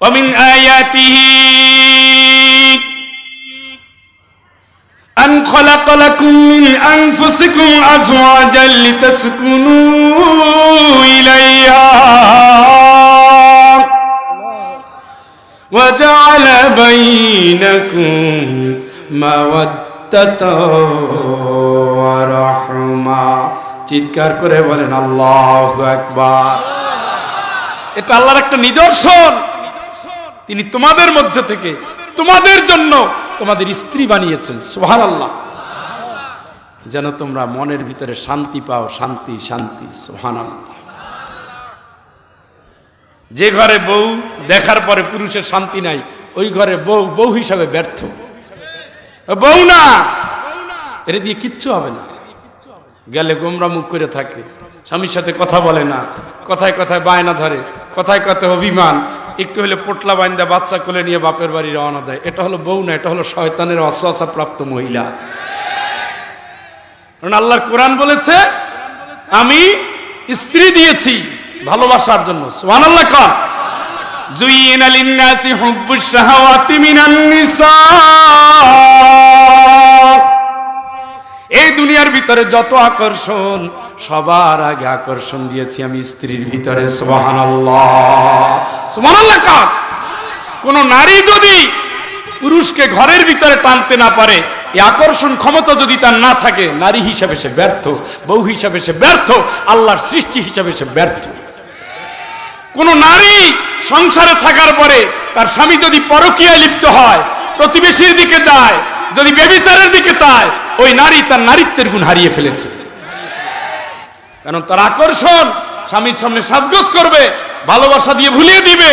ومن آياته أن خلق لكم من أنفسكم أزواجا لتسكنوا إليها وجعل بينكم مودة ورحمة চিৎকার করে বলেন আল্লাহ আকবার এটা আল্লাহর একটা নিদর্শন তিনি তোমাদের মধ্যে থেকে তোমাদের জন্য তোমাদের স্ত্রী বানিয়েছেন সোহান আল্লাহ যেন তোমরা মনের ভিতরে শান্তি পাও, শান্তি শান্তি সোহান যে ঘরে বউ, দেখার পরে পুরুষের শান্তি নাই, ওই ঘরে বউ বউ হিসাবে ব্যর্থ। বউ না, এটা দিয়ে কিচ্ছু হবে না। গেলে গোমরা মুখ করে থাকে, স্বামীর সাথে কথা বলে না, কথায় কথায় বায়না ধরে, কথায় কথায় অভিমান একটু হলে পোটলা বাইন্দা বাচ্চা কোলে নিয়ে বাপের বাড়ি রওনা দেয়। এটা হলো বউ না, এটা হলো শয়তানের অশ্বাসা প্রাপ্ত মহিলা। কারণ আল্লাহর কোরআন বলেছে, আমি স্ত্রী দিয়েছি ভালোবাসার জন্য। সোহান আল্লাহ খান জুইন আলিন্নাসি হুব্বুশ শাহাওয়াতি মিনান নিসা। এই দুনিয়ার ভিতরে যত আকর্ষণ, সবার আগে আকর্ষণ দিয়েছি আমি স্ত্রীর ভিতরে। সোহান আল্লাহ কোন নারী যদি পুরুষকে ঘরের ভিতরে টানতে না পারে আকর্ষণ ক্ষমতা যদি তার না থাকে, নারী হিসাবে সে ব্যর্থ, বউ হিসাবে সে ব্যর্থ, আল্লাহর সৃষ্টি হিসাবে সে ব্যর্থ। কোন নারী সংসারে থাকার পরে তার স্বামী যদি পরকীয়ায় লিপ্ত হয়, প্রতিবেশীর দিকে যায়, যদি বেবিচারের দিকে চায় ওই নারী তার নারীত্বের গুণ হারিয়ে ফেলেছে। কারণ তার আকর্ষণ স্বামীর সামনে সাজগোজ করবে ভালোবাসা দিয়ে ভুলিয়ে দিবে,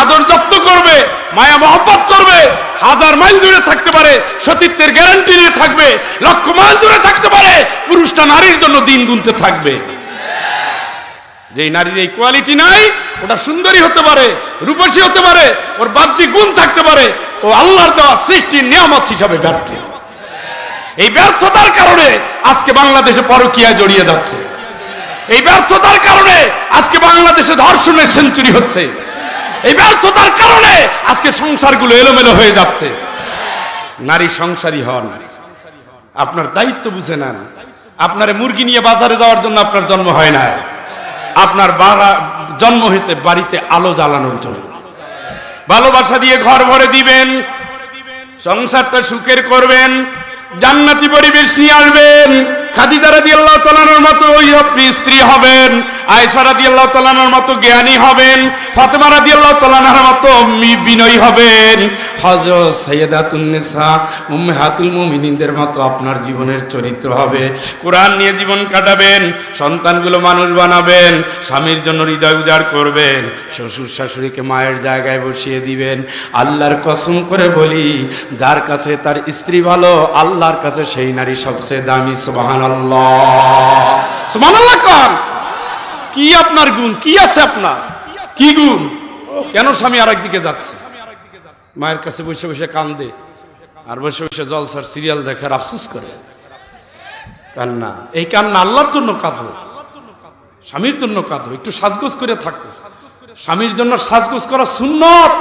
আদর যত্ন করবে, মায়া মহব্বত করবে, হাজার মাইল দূরে থাকতে পারে, সতীত্বের গ্যারান্টি নিয়ে থাকবে, লক্ষ মাইল দূরে থাকতে পারে, পুরুষটা নারীর জন্য দিন গুনতে থাকবে। যেই নারীর এই কোয়ালিটি নাই, ওটা সুন্দরী হতে পারে, রূপসী হতে পারে, ওর বাহ্যিক গুণ থাকতে পারে, ও আল্লাহর দেওয়া সৃষ্টির নিয়ামত হিসাবে ব্যর্থ। এই ব্যর্থতার কারণে আজকে বাংলাদেশে পরকীয়ায় জড়িয়ে যাচ্ছে। এই ব্যর্থতার কারণে আজকে বাংলাদেশে ধর্ষণের সেঞ্চুরি হচ্ছে। এই ব্যর্থতার কারণে আজকে সংসারগুলো এলোমেলো হয়ে যাচ্ছে। নারী সংসারী হন। আপনার দায়িত্ব বুঝে নেন। আপনার মুরগি নিয়ে বাজারে যাওয়ার জন্য আপনার জন্ম হয় না আপনার জন্ম হয়েছে বাড়িতে আলো জ্বালানোর জন্য। ভালোবাসা দিয়ে ঘর ভরে দিবেন। সংসারটা সুখের করবেন। জান্নাতি পরিবেশ নিয়ে আসবেন। খাদিজা রাদি আল্লাহ তালানোর মতো ওই আপনি স্ত্রী হবেন আয়সা রাদি আল্লাহ তালানোর মতো জ্ঞানী হবেন, ফাতেমা রাদি আল্লাহ তালানোর মতো বিনয়ী হবেন। হজরত সৈয়দাতুন্নেসা উম্মেহাতুল মুমিনিনদের মতো আপনার জীবনের চরিত্র হবে। কোরআন নিয়ে জীবন কাটাবেন, সন্তানগুলো মানুষ বানাবেন, স্বামীর জন্য হৃদয় উজাড় করবেন শ্বশুর শাশুড়িকে মায়ের জায়গায় বসিয়ে দিবেন। আল্লাহর কসম করে বলি, যার কাছে তার স্ত্রী ভালো, আল্লাহর কাছে সেই নারী সবচেয়ে দামি সুবাহান কি আপনার গুণ? কি আছে আপনার? কি গুণ? কেন স্বামী আরেক দিকে যাচ্ছে? মায়ের কাছে বসে বসে কান্দে। আর বসে বসে জলসার সিরিয়াল দেখার আফসোস করে। কান্না। এই কান্না আল্লাহর জন্য কাঁদো। স্বামীর জন্য কাঁদো। একটু সাজগোজ করে থাকো। স্বামীর জন্য সাজগোজ করা সুন্নত।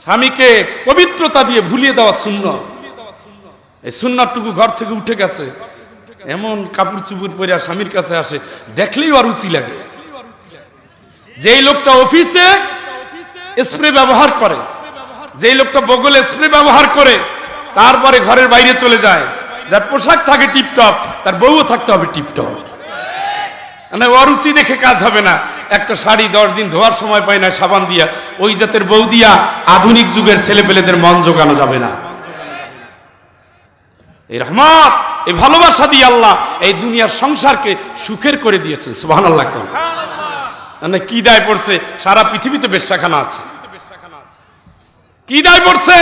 স্বামীকে পবিত্রতা দিয়ে ভুলিয়ে দেওয়া সুন্নত। এই সুন্নাতটুকু ঘর থেকে উঠে গেছে। এমন কাপড় চুপুর পরে স্বামীর কাছে আসে, দেখলেই আর রুচি লাগে। যেই লোকটা অফিসে স্প্রে ব্যবহার করে, যেই লোকটা বগলে স্প্রে ব্যবহার করে, তারপরে ঘরের বাইরে চলে যায়। যার পোশাক থাকে টিপটপ তার বউও থাকতে হবে টিপটপ মানে অরুচি দেখে কাজ হবে না। একটা শাড়ি দশ দিন ধোয়ার সময় পায় না সাবান দিয়া, ওই জাতের বউ দিয়া আধুনিক যুগের ছেলে পেলেদের মন জোগানো যাবে না। এই রহমত এই ভালোবাসা দিয়ে আল্লাহ এই দুনিয়ার সংসারকে সুখের করে দিয়েছেন। সুহান আল্লাহ মানে কি দায় পড়ছে? সারা পৃথিবীতে বেশাখানা আছে। কি দায় পড়ছে?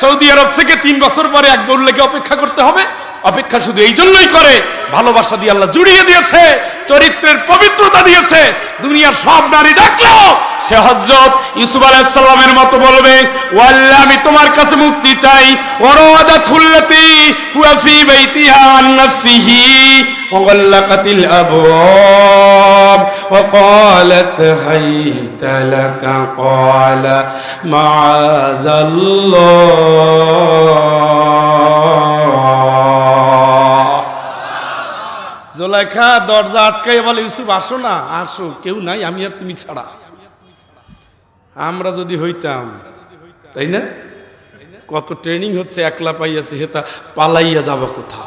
সৌদি আরব থেকে তিন বছর পরে এক বউলেকে অপেক্ষা করতে হবে। অপেক্ষা শুধু এই জন্যই করে ভালোবাসা দিয়ে আল্লাহ জুড়িয়ে দিয়েছে চরিত্রের পবিত্রতা দিয়েছে দুনিয়ার সব নারী ডাকলেও সে হজরত ইউসুফ আলাইসাল্লামের মতো বলবে ওয়াল্লাহ আমি তোমার কাছে মুক্তি চাই ওরাদা থুল্লাতি হুয়া ফি বাইতিহা আন নাফসিহি ওয়াল্লাকাতিল আবওয়াব وقالت هيت لك قال معاذ الله জোলাইখা দরজা আটকাই বলে, ইউসুফ, আসো না, আসো, কেউ নাই, আমি আর তুমি ছাড়া। আমরা যদি হইতাম, তাই না? কত ট্রেনিং হচ্ছে, একলা পাইয়াছে, হেতা পালাইয়া যাব কোথা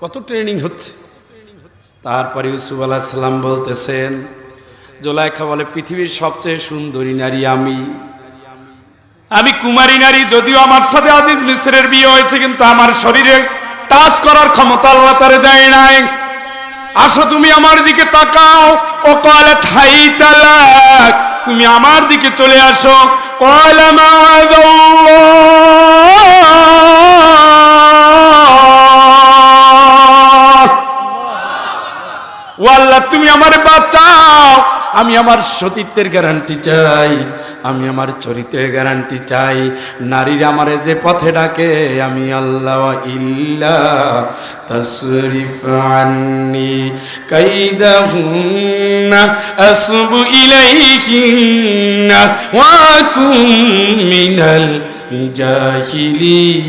কত ট্রেনিং হচ্ছে? তারপরে ইউসুফ আলাহ সাল্লাম বলতেছেন, জোলাইখা বলে, পৃথিবীর সবচেয়ে সুন্দরী নারী আমি। আমি কুমারী নারী, যদিও আমার সাথে আজিজ মিশ্রের বিয়ে হয়েছে, কিন্তু আমার শরীরে টাচ করার ক্ষমতা আল্লাহ তারে দেয় নাই। আসো, তুমি আমার দিকে তাকাও। ও কলে ঠাই তালাক। তুমি আমার দিকে চলে আসো। কয়লা আল্লাহ। তুমি আমার বাঁচাও। আমি আমার সতীত্বের গ্যারান্টি চাই, আমি আমার চরিত্রের গ্যারান্টি চাই। নারীর আমারে যে পথে ডাকে, আমি আল্লাহ ইল্লা তসরিফ আন্নি কাইদাহুন্না আসবু ইলাইহিন্না ওয়া কুম মিনাল জাহিলিন।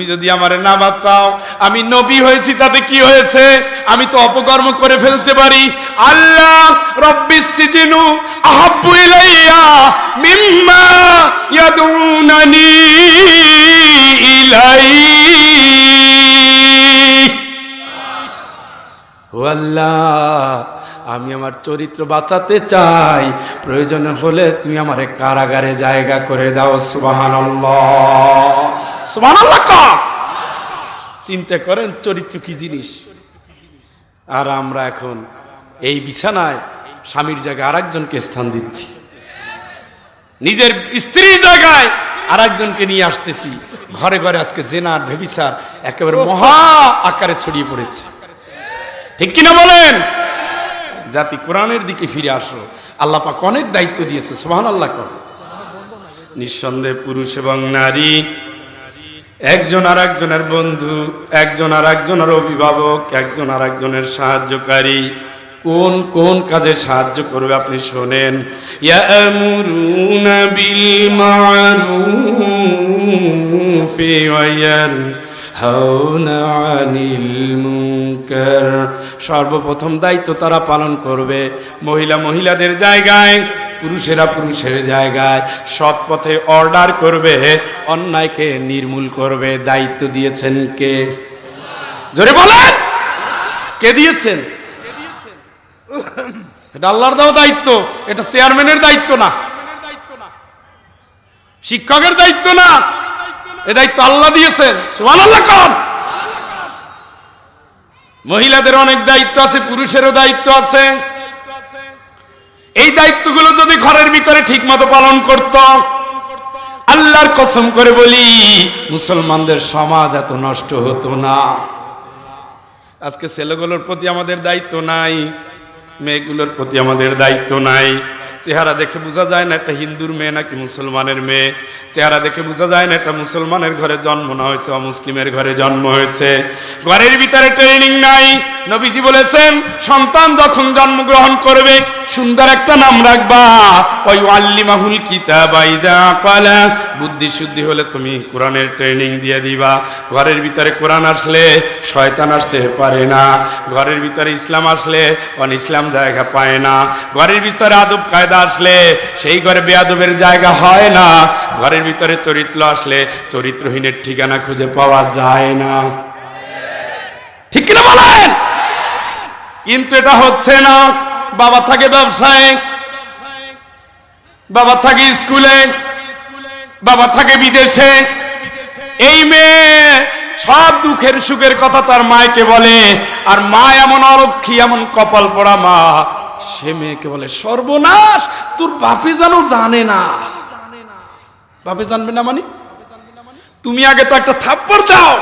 তুমি যদি আমারে না বাঁচাও, আমি নবী হয়েছি, তাতে কি হয়েছে? আমি তো অপকর্ম করে ফেলতে পারি। আল্লাহ রব্বিস সিজিনু আহাব্বু ইলাইয়া মিম্মা ইয়াদুনানি ইলাই আল্লাহ, আমি আমার চরিত্র বাঁচাতে চাই। প্রয়োজন হলে তুমি আমারে কারাগারে জায়গা করে দাও সুবাহান চিন্তা করেন, চরিত্র কি জিনিস? আর আমরা এখন এই বিছানায় স্বামীর জায়গায় আরেকজনকে স্থান দিচ্ছি। নিজের স্ত্রীর জায়গায় আরেকজনকে নিয়ে আসতেছি। ঘরে ঘরে আজকে জেনার, ভেবিচার একেবারে মহা আকারে ছড়িয়ে পড়েছে। ঠিক কিনা বলেন? জাতি কোরআনের দিকে ফিরে আসো। আল্লাহ পাক অনেক দায়িত্ব দিয়েছে সোহান আল্লাহ কর নিঃসন্দেহে পুরুষ এবং নারী একজন আর একজনের বন্ধু, একজন আর একজনের অভিভাবক, একজন আর একজনের সাহায্যকারী। কোন কোন কাজে সাহায্য করবে আপনি শোনেন। বিল সর্বপ্রথম দায়িত্ব তারা পালন করবে। মহিলা মহিলাদের জায়গায় পুরুষেরা পুরুষের জায়গায় সৎ পথে অর্ডার করবে, অন্যায়কে নির্মূল করবে। দায়িত্ব দিয়েছেন কে? জোরে বলেন! কে দিয়েছেন? এটা আল্লাহর দেওয়া দায়িত্ব। এটা চেয়ারম্যানের দায়িত্ব না। শিক্ষকের দায়িত্ব না। এ দায়িত্ব আল্লাহ দিয়েছেন। সুবহানাল্লাহ কন। মহিলাদের অনেক দায়িত্ব আছে, পুরুষেরও দায়িত্ব আছে। এই দায়িত্বগুলো যদি ঘরের ভিতরে ঠিক মতো পালন করত, আল্লাহর কসম করে বলি, মুসলমানদের সমাজ এত নষ্ট হতো না। আজকে ছেলেগুলোর প্রতি আমাদের দায়িত্ব নাই, মেয়েগুলোর প্রতি আমাদের দায়িত্ব নাই। চেহারা দেখে বোঝা যায় না একটা হিন্দুর মেয়ে নাকি মুসলমানের মেয়ে। চেহারা দেখে বোঝা যায় না একটা মুসলমানের ঘরে জন্ম না হয়েছে, অমুসলিমের ঘরে জন্ম হয়েছে। ঘরের ভিতরে ট্রেনিং নাই। নবীজি বলেছেন, সন্তান যখন জন্মগ্রহণ করবে, সুন্দর একটা নাম রাখবা। ওই আল্লিমাহুল কিতাব আইদা কালা বুদ্ধি শুদ্ধি হলে তুমি কোরআনের ট্রেনিং দিয়ে দিবা। ঘরের ভিতরে কোরআন আসলে শয়তান আসতে পারে না। ঘরের ভিতরে ইসলাম আসলে অন ইসলাম জায়গা পায় না। ঘরের ভিতরে আদব কায়দা আসলে, সেই ঘরে বেয়াদবের জায়গা হয় না। ঘরের ভিতরে চরিত্র আসলে, চরিত্রহীনের ঠিকানা খুঁজে পাওয়া যায় না। ঠিক কিনা বলেন? কিন্তু এটা হচ্ছে না। বাবা থাকে ব্যবসায়, বাবা থাকে স্কুলে, বাবা থাকে বিদেশে। এই মেয়ে সব দুঃখের সুখের কথা তার মায়কে বলে, আর মা এমন অরক্ষী এমন কপাল পড়া মা। সে মেয়েকে বলে, সর্বনাশ, তোর বাপে যেন জানে না। বাপে জানবে না মানে? তুমি আগে তো একটা থাপ্পড় দাও।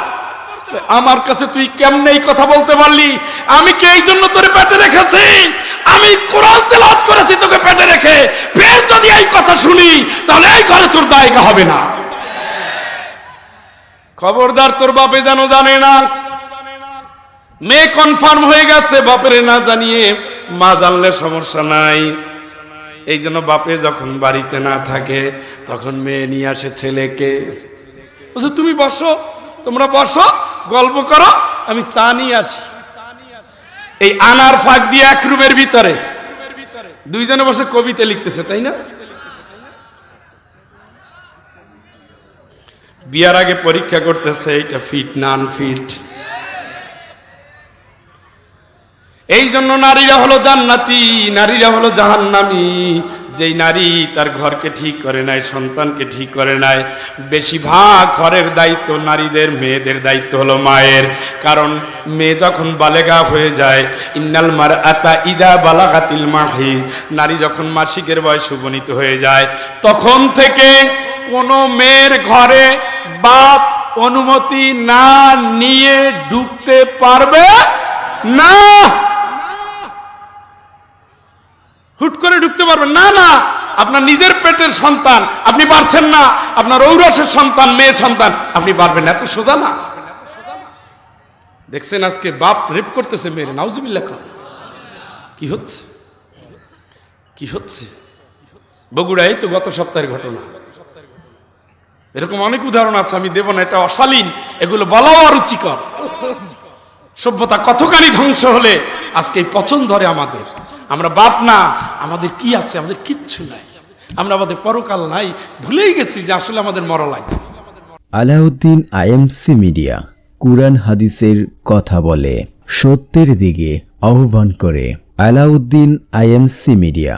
আমার কাছে তুই কেমনে এই কথা বলতে পারলি? আমি কি এই জন্য তোরে পেটে রেখেছি? আমি কোরআন তেলাওয়াত করেছি তোকে পেটে রেখে। ফের যদি এই কথা শুনি, তাহলে এই ঘরে তোর দায়গা হবে না। খবরদার, তোর বাপে যেন জানে না। মেয়ে কনফার্ম হয়ে গেছে, বাপের না জানিয়ে মা জানলে সমস্যা নাই। এই জন্য বাপে যখন বাড়িতে না থাকে, তখন মেয়ে নিয়ে আসে ছেলেকে। বলছে, তুমি বসো, তোমরা বসো, গল্প করো, আমি চা নিয়ে আসি। এই আনার ফাঁক দিয়ে এক রুমের ভিতরে। দুইজনে বসে কবিতা লিখতেছে, তাই না? বিয়ার আগে পরীক্ষা করতেছে, এটা ফিট না আনফিট। এই জন্য নারীরা হলো জান্নাতি, নারীরা হলো জাহান্নামি। যেই নারী তার ঘরকে ঠিক করে নাই, সন্তানকে ঠিক করে নাই, বেশিরভাগ ঘরের দায়িত্ব নারীদের, মেয়েদের দায়িত্ব হলো মায়ের। কারণ মেয়ে যখন বালেগা হয়ে যায়, ইন্নাল মার আতা ইদা বালাগাতিল মাহিজ। নারী যখন মাসিকের বয়স উপনীত হয়ে যায়, তখন থেকে কোনো মেয়ের ঘরে বাপ অনুমতি না নিয়ে ঢুকতে পারবে না। হুট করে ঢুকতে পারবেন। না না, আপনার নিজের পেটের সন্তান, আপনি পারছেন না। আপনার ঔরসের সন্তান মেয়ে সন্তান, আপনি পারবেন না। এত সোজা না। দেখছেন আজকে বাপ রেপ করতেছে মেয়ের, নাউজুবিল্লাহ খান। কি হচ্ছে? কি হচ্ছে? বগুড়াই তো গত সপ্তাহের ঘটনা। এরকম অনেক উদাহরণ আছে, আমি দেব না, এটা অশালীন। এগুলো বলাও অরুচিকর। সভ্যতা কতখানি ধ্বংস হলে আজকে এই পচন ধরে আমাদের। আমরা বাপ না, আমাদের কি আছে? আমাদের কিচ্ছু নাই। আমরা আমাদের পরকাল নাই। ভুলেই গেছি যে আসলে আমাদের মরা লাগে। আলাউদ্দিন আইএমসি মিডিয়া, কুরআন হাদিসের কথা বলে, সত্যের দিকে আহ্বান করে, আলাউদ্দিন আইএমসি মিডিয়া।